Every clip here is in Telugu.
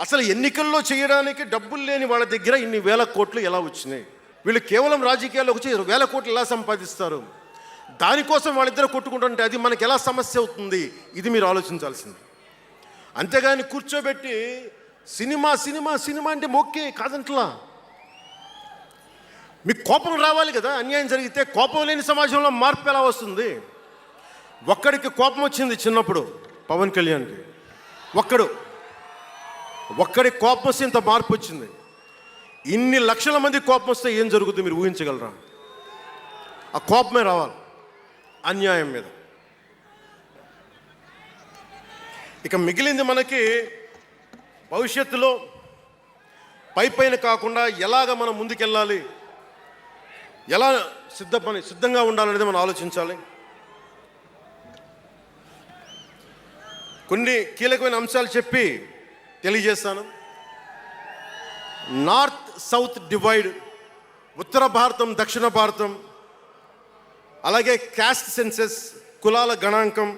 అసలు ఎన్నికల్లో చేయడానికి డబ్బులు లేని వాళ్ళ దగ్గర ఇన్ని వేల కోట్లు ఎలా వచ్చినాయి? వీళ్ళు కేవలం రాజకీయాల్లోకి వచ్చి వేల కోట్లు ఎలా సంపాదిస్తారు? దానికోసం వాళ్ళిద్దరు కొట్టుకుంటుంటే అది మనకి ఎలా సమస్య అవుతుంది? ఇది మీరు ఆలోచించాల్సింది. అంతేగాని కూర్చోబెట్టి సినిమా సినిమా సినిమా అంటే మొక్కే కాదంట్లా? మీకు కోపం రావాలి కదా? అన్యాయం జరిగితే కోపం లేని సమాజంలో మార్పు ఎలా వస్తుంది? ఒక్కడికి కోపం వచ్చింది చిన్నప్పుడు పవన్ కళ్యాణ్కి. ఒక్కడు. ఒక్కడి కోపం వస్తే ఇంత మార్పు వచ్చింది. ఇన్ని లక్షల మంది కోపం వస్తే ఏం జరుగుతుంది మీరు ఊహించగలరా? ఆ కోపమే రావాలి. అన్యాయం మీద. ఇక మిగిలింది మనకి భవిష్యత్తులో పై పైన కాకుండా ఎలాగ మనం ముందుకెళ్ళాలి? ఎలా సిద్ధ పని సిద్ధంగా ఉండాలనేది మనం ఆలోచించాలి. కొన్ని కీలకమైన అంశాలు చెప్పి తెలియజేస్తాను. నార్త్ సౌత్ డివైడ్ ఉత్తర భారతం దక్షిణ భారతం అలాగే క్యాస్ట్ సెన్సెస్ కులాల గణాంకం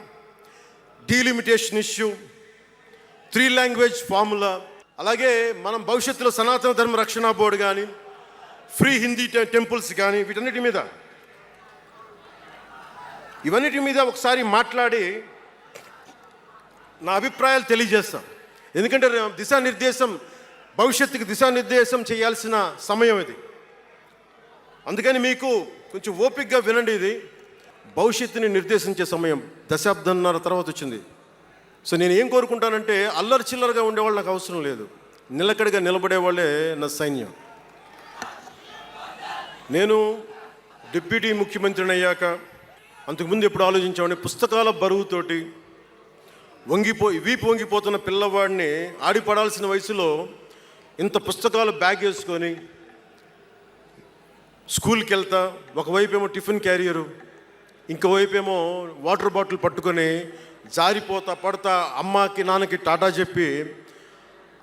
delimitation issue three language formula అలాగే మనం భవిష్యత్తులో సనాతన ధర్మ రక్షణ బోర్డు కానీ ఫ్రీ హిందీ టెంపుల్స్ కానీ వీటన్నిటి మీద. ఇవన్నిటి మీద ఒకసారి మాట్లాడి నా అభిప్రాయాలు తెలియజేస్తాను ఎందుకంటే దిశానిర్దేశం భవిష్యత్తుకి దిశానిర్దేశం చేయాల్సిన సమయం ఇది. అందుకని మీకు కొంచెం ఓపికగా వినండి ఇది. భవిష్యత్తుని నిర్దేశించే సమయం దశాబ్దంన్నర తర్వాత వచ్చింది. సో నేను ఏం కోరుకుంటానంటే అల్లరి చిల్లరగా ఉండేవాళ్ళు నాకు అవసరం లేదు. నిలకడగా నిలబడే వాళ్ళే నా సైన్యం. నేను డిప్యూటీ ముఖ్యమంత్రిని అయ్యాక అంతకుముందు ఎప్పుడు ఆలోచించామని పుస్తకాల బరువుతోటి వంగిపోయి వీపు వంగిపోతున్న పిల్లవాడిని ఆడిపడాల్సిన వయసులో ఇంత పుస్తకాలు బ్యాగ్ వేసుకొని స్కూల్కి వెళ్తా ఒకవైపు ఏమో టిఫిన్ క్యారియరు ఇంకోవైపు ఏమో వాటర్ బాటిల్ పట్టుకొని జారిపోతా పడతా అమ్మకి నాన్నకి టాటా చెప్పి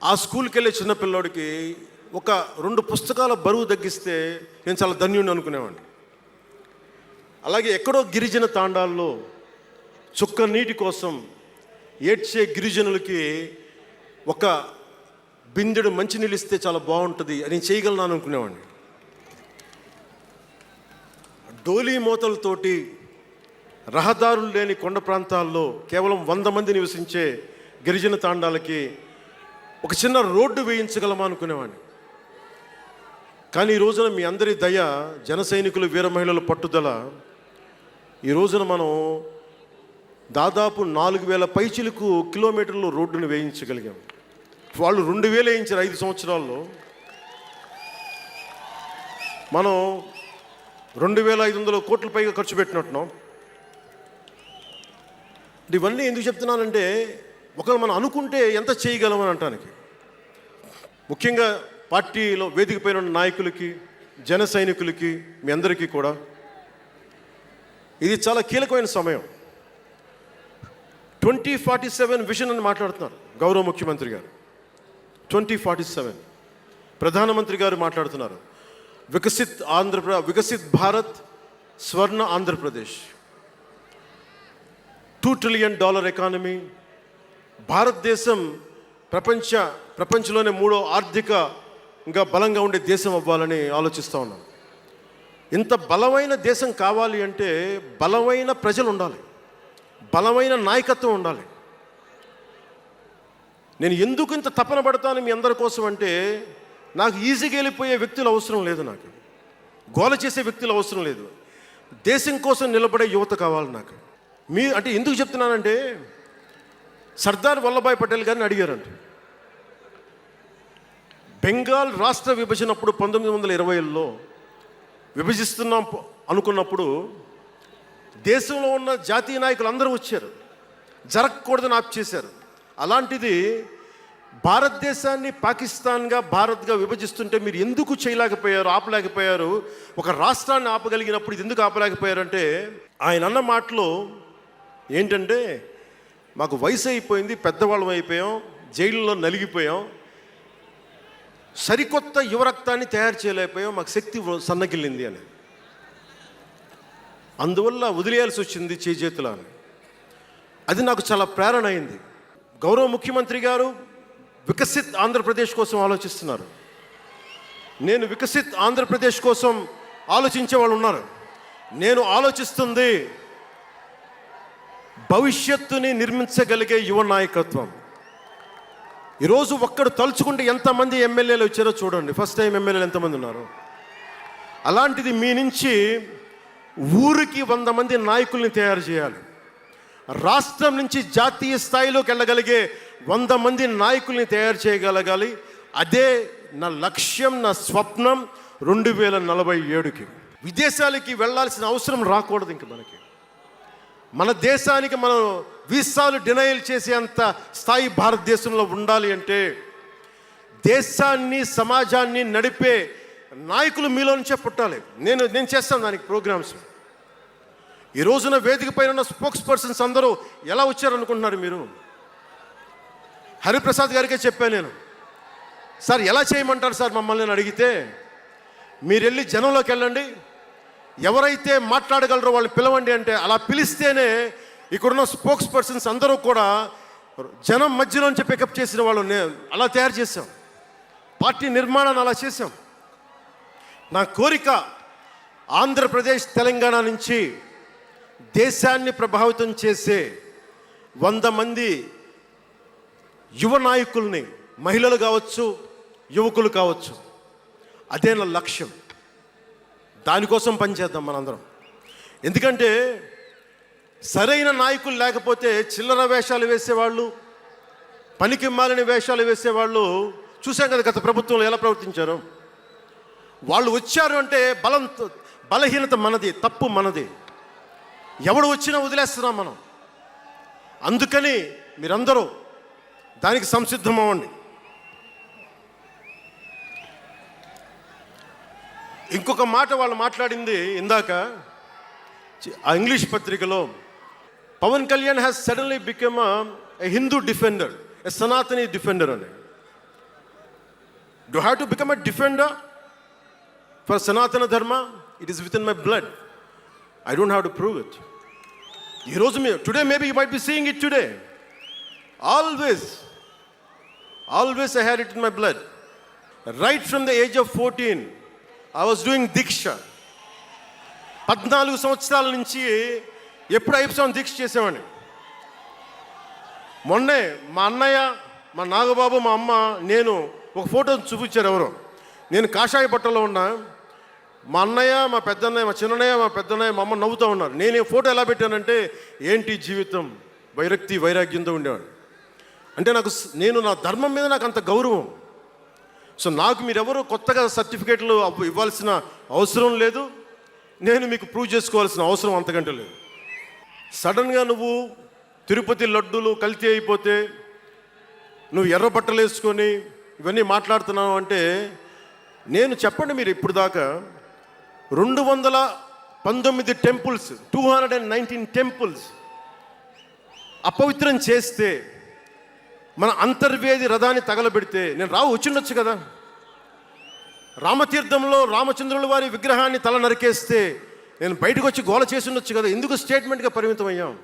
ఆ స్కూల్కి వెళ్ళే చిన్నపిల్లోడికి ఒక రెండు పుస్తకాల బరువు తగ్గిస్తే నేను చాలా ధన్యుడిని అనుకునేవాడిని. అలాగే ఎక్కడో గిరిజన తాండాల్లో చుక్క నీటి కోసం ఏడ్చే గిరిజనులకి ఒక బిందెడు మంచినీళ్ళు ఇస్తే చాలా బాగుంటుంది అని చేయగలను అనుకునేవాడిని. డోలీ మూతలతోటి రహదారులు లేని కొండ ప్రాంతాల్లో కేవలం వంద మంది నివసించే గిరిజన తాండాలకి ఒక చిన్న రోడ్డు వేయించగలమా అనుకునేవాడిని. కానీ ఈ రోజున మీ అందరి దయ జన సైనికులు వీర మహిళల పట్టుదల ఈ రోజున మనం దాదాపు నాలుగు వేల పైచిలకు కిలోమీటర్లు రోడ్డును వేయించగలిగాం. వాళ్ళు రెండు వేలు వేయించారు ఐదు సంవత్సరాల్లో. మనం రెండు వేల ఐదు వందల కోట్ల పైగా ఖర్చు పెట్టినట్టున్నాం. ఇవన్నీ ఎందుకు చెప్తున్నానంటే ఒకరు మనం అనుకుంటే ఎంత చేయగలమని అంటానికి ముఖ్యంగా పార్టీలో వేదికపైన ఉన్న నాయకులకి జన సైనికులకి మీ అందరికీ కూడా ఇది చాలా కీలకమైన సమయం. ట్వంటీ ఫార్టీ సెవెన్ విజన్ అని మాట్లాడుతున్నారు గౌరవ ముఖ్యమంత్రి గారు. ట్వంటీ ఫార్టీ సెవెన్ ప్రధానమంత్రి గారు మాట్లాడుతున్నారు. వికసిత్ ఆంధ్రప్ర వికసిత్ భారత్ స్వర్ణ Andhra Pradesh. Two trillion dollar economy. భారతదేశం ప్రపంచ ప్రపంచంలోనే మూడో ఆర్థికంగా బలంగా ఉండే దేశం అవ్వాలని ఆలోచిస్తూ ఉన్నాం. ఇంత బలమైన దేశం కావాలి అంటే బలమైన ప్రజలు ఉండాలి. బలమైన నాయకత్వం ఉండాలి. నేను ఎందుకు ఇంత తపన పడతాను మీ అందరి కోసం అంటే నాకు ఈజీగా వెళ్ళిపోయే వ్యక్తులు అవసరం లేదు నాకు. గోల చేసే వ్యక్తులు అవసరం లేదు. దేశం కోసం నిలబడే యువత కావాలి నాకు. మీ అంటే ఎందుకు చెప్తున్నానంటే సర్దార్ వల్లభాయ్ పటేల్ గారిని అడిగారంట. బెంగాల్ రాష్ట్ర విభజన అప్పుడు పంతొమ్మిది వందల ఇరవైలో విభజిస్తున్నాం అనుకున్నప్పుడు దేశంలో ఉన్న జాతీయ నాయకులు అందరూ వచ్చారు. జరగకూడదని ఆప్ చేశారు. అలాంటిది భారతదేశాన్ని పాకిస్తాన్గా భారత్గా విభజిస్తుంటే మీరు ఎందుకు చేయలేకపోయారు ఆపలేకపోయారు? ఒక రాష్ట్రాన్ని ఆపగలిగినప్పుడు ఇది ఎందుకు ఆపలేకపోయారంటే ఆయన అన్న మాటలో ఏంటంటే మాకు వయసు అయిపోయింది పెద్దవాళ్ళం అయిపోయాం జైల్లో నలిగిపోయాం సరికొత్త యువరక్తాన్ని తయారు చేయలేకపోయాం మాకు శక్తి సన్నగిల్లింది అని. అందువల్ల వదిలేయాల్సి వచ్చింది చేజేతుల అది నాకు చాలా ప్రేరణ అయింది. గౌరవ ముఖ్యమంత్రి గారు వికసిత్ ఆంధ్రప్రదేశ్ కోసం ఆలోచిస్తున్నారు. నేను వికసిత్ ఆంధ్రప్రదేశ్ కోసం ఆలోచించే వాళ్ళు ఉన్నారు. నేను ఆలోచిస్తుంది భవిష్యత్తుని నిర్మించగలిగే యువ నాయకత్వం. ఈరోజు ఒక్కడు తలుచుకుంటే ఎంతమంది ఎమ్మెల్యేలు వచ్చారో చూడండి. ఫస్ట్ టైం ఎమ్మెల్యేలు ఎంతమంది ఉన్నారు? అలాంటిది మీ నుంచి ఊరికి వంద మంది నాయకుల్ని తయారు చేయాలి. రాష్ట్రం నుంచి జాతీయ స్థాయిలోకి వెళ్ళగలిగే వంద మంది నాయకుల్ని తయారు చేయగలగాలి. అదే నా లక్ష్యం నా స్వప్నం రెండు వేల నలభై ఏడుకి. విదేశాలకి వెళ్ళాల్సిన అవసరం రాకూడదు ఇంక మనకి. మన దేశానికి మనం వీసాలు డినైల్ చేసేంత స్థాయి భారతదేశంలో ఉండాలి అంటే దేశాన్ని సమాజాన్ని నడిపే నాయకులు మీలో నుంచే పుట్టాలి. నేను నేను చేస్తాను దానికి ప్రోగ్రామ్స్. ఈ రోజున వేదిక పైన ఉన్న స్పోక్స్ పర్సన్స్ అందరూ ఎలా వచ్చారనుకుంటున్నారు మీరు? హరిప్రసాద్ గారికే చెప్పాను నేను. సార్ ఎలా చేయమంటారు సార్ మమ్మల్ని? అడిగితే మీరు వెళ్ళి జనంలోకి వెళ్ళండి. ఎవరైతే మాట్లాడగలరో వాళ్ళు పిలవండి అంటే అలా పిలిస్తేనే ఇక్కడున్న స్పోక్స్ పర్సన్స్ అందరూ కూడా జనం మధ్యలోంచి పికప్ చేసిన వాళ్ళు అలా తయారు చేశాం. పార్టీ నిర్మాణాన్ని అలా చేశాం. నా కోరిక ఆంధ్రప్రదేశ్ తెలంగాణ నుంచి దేశాన్ని ప్రభావితం చేసే వంద మంది యువ నాయకుల్ని మహిళలు కావచ్చు యువకులు కావచ్చు. అదే నా లక్ష్యం. దానికోసం పనిచేద్దాం మనందరం. ఎందుకంటే సరైన నాయకులు లేకపోతే చిల్లర వేషాలు వేసేవాళ్ళు పనికి మాలిన వేషాలు వేసేవాళ్ళు చూసాం కదా గత ప్రభుత్వంలో ఎలా ప్రవర్తించారు. వాళ్ళు వచ్చారు అంటే బలం బలహీనత మనది తప్పు మనది. ఎవడు వచ్చినా వదిలేస్తున్నాం మనం. అందుకని మీరందరూ దానికి సంసిద్ధం అవ్వండి ఇంకొక మాట వాళ్ళు మాట్లాడింది ఇందాక. ఆ ఇంగ్లీష్ పత్రికలో Pawan Kalyan has suddenly become a Hindu defender a Sanatani defender అని. Do have to become a defender for Sanatana Dharma it is with in my blood I don't have to prove it ఈరోజు మీ today maybe you might be seeing it today always always I had it in my blood right from the age of fourteen I was doing deeksha పద్నాలుగు సంవత్సరాల నుంచి ఎప్పుడు అయిపోయాం దీక్ష చేసేవాడిని. మొన్నే మా అన్నయ్య మా నాగబాబు మా అమ్మ నేను ఒక ఫోటో చూపించారు ఎవరో. నేను కాషాయ బట్టలో ఉన్నా. మా అన్నయ్య మా పెద్దన్నయ్య మా చిన్నయ్య మా పెద్దన్నయ్య మా అమ్మ నవ్వుతూ ఉన్నారు. నేను ఈ ఫోటో ఎలా పెట్టానంటే ఏంటి జీవితం? వైరక్తి వైరాగ్యంతో ఉండేవాడు. అంటే నాకు నేను నా ధర్మం మీద నాకు అంత గౌరవం. సో నాకు మీరెవరు కొత్తగా సర్టిఫికేట్లు ఇవ్వాల్సిన అవసరం లేదు. నేను మీకు ప్రూవ్ చేసుకోవాల్సిన అవసరం అంతకంటే లేదు. సడన్గా నువ్వు తిరుపతి లడ్డూలు కల్తీ అయిపోతే నువ్వు ఎర్ర బట్టలు వేసుకొని ఇవన్నీ మాట్లాడుతున్నావు అంటే నేను చెప్పండి మీరు ఇప్పుడు దాకా రెండు వందల పంతొమ్మిది temples two hundred and nineteen temples అపవిత్రం చేస్తే మన అంతర్వేది రథాన్ని తగలబెడితే నేను రావు వచ్చిండొచ్చు కదా? రామతీర్థంలో రామచంద్రుల వారి విగ్రహాన్ని తల నరికేస్తే నేను బయటకు వచ్చి గోల చేసి ఉండొచ్చు కదా? ఎందుకు స్టేట్మెంట్గా పరిమితం అయ్యాం?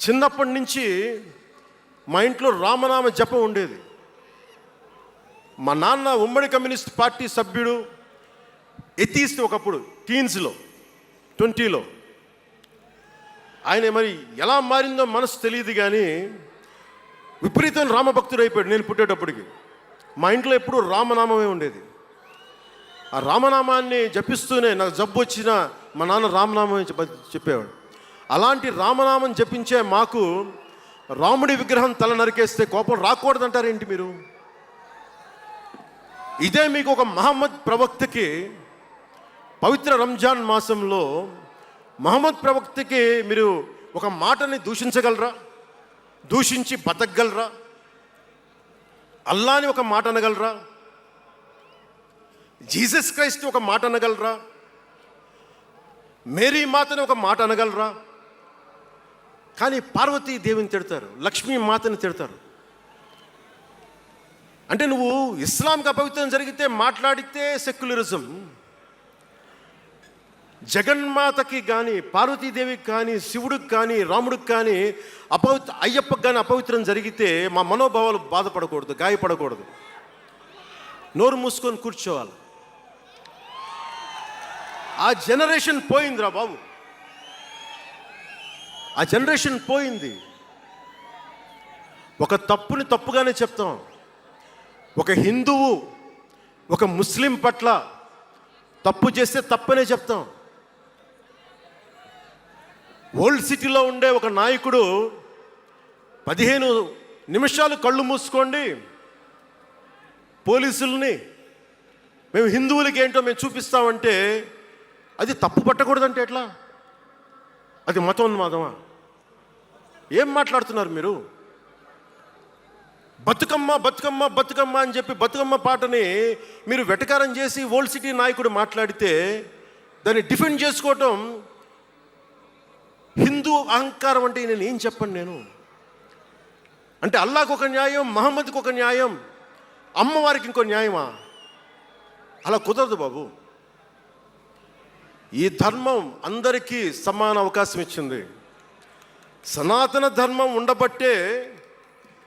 చిన్నప్పటి నుంచి మా ఇంట్లో రామనామ జపం ఉండేది. మా నాన్న ఉమ్మడి కమ్యూనిస్ట్ పార్టీ సభ్యుడు ఎత్తిస్తే ఒకప్పుడు టీన్స్లో ట్వంటీలో. ఆయన మరి ఎలా మారిందో మనసు తెలియదు కానీ విపరీతమైన రామభక్తుడు అయిపోయాడు నేను పుట్టేటప్పటికి. మా ఇంట్లో ఎప్పుడూ రామనామమే ఉండేది. ఆ రామనామాన్ని జపిస్తూనే నాకు జబ్బు వచ్చినా మా నాన్న రామనామం చెప్పేవాడు. అలాంటి రామనామం జపించే మాకు రాముడి విగ్రహం తల నరికేస్తే కోపం రాకూడదంటారేంటి మీరు? ఇదే మీకు ఒక మహమ్మద్ ప్రవక్తకి పవిత్ర రంజాన్ మాసంలో మహమ్మద్ ప్రవక్తకి మీరు ఒక మాటని దూషించగలరా? దూషించి బతకగలరా? అల్లాని ఒక మాట అనగలరా? జీసస్ క్రైస్ట్ ఒక మాట అనగలరా? మేరీ మాతని ఒక మాట అనగలరా? కానీ పార్వతీ దేవిని తిడతారు లక్ష్మీ మాతని తిడతారు. అంటే నువ్వు ఇస్లాంకి అపవిత్రం జరిగితే మాట్లాడితే సెక్యులరిజం జగన్మాతకి కానీ పార్వతీదేవికి కానీ శివుడికి కానీ రాముడికి కానీ అపవిత్ర అయ్యప్పకి కానీ అపవిత్రం జరిగితే మా మనోభావాలు బాధపడకూడదు గాయపడకూడదు. నోరు మూసుకొని కూర్చోవాలి. ఆ జనరేషన్ పోయిందిరా బాబు. ఆ జనరేషన్ పోయింది. ఒక తప్పుని తప్పుగానే చెప్తాం. ఒక హిందువు ఒక ముస్లిం పట్ల తప్పు చేస్తే తప్పనే చెప్తాం. ఓల్డ్ సిటీలో ఉండే ఒక నాయకుడు పదిహేను నిమిషాలు కళ్ళు మూసుకోండి. పోలీసుల్ని మేము హిందువులకి ఏంటో మేము చూపిస్తామంటే అది తప్పు పట్టకూడదంటే ఎట్లా? అది మతోన్మాదమా? ఏం మాట్లాడుతున్నారు మీరు? బతుకమ్మ బతుకమ్మ బతుకమ్మ అని చెప్పి బతుకమ్మ పాటని మీరు వెటకారం చేసి ఓల్డ్ సిటీ నాయకుడు మాట్లాడితే దాన్ని డిఫెండ్ చేసుకోవటం హిందూ అహంకారం అంటే నేను ఏం చెప్పండి నేను? అంటే అల్లాకు ఒక న్యాయం మహమ్మద్కి ఒక న్యాయం అమ్మవారికి ఇంకో న్యాయమా? అలా కుదరదు బాబు. ఈ ధర్మం అందరికీ సమాన అవకాశం ఇచ్చింది. సనాతన ధర్మం ఉండబట్టే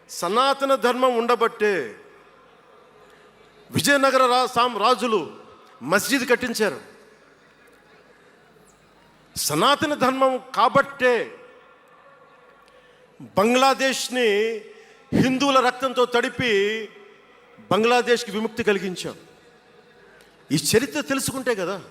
సనాతన ధర్మం ఉండబట్టే విజయనగర రా సాం రాజులు మస్జిద్ కట్టించారు. సనాతన ధర్మం కాబట్టే బంగ్లాదేశ్ని హిందువుల రక్తంతో తడిపి బంగ్లాదేశ్కి విముక్తి కలిగించాం. ఈ చరిత్ర తెలుసుకుంటే కదా?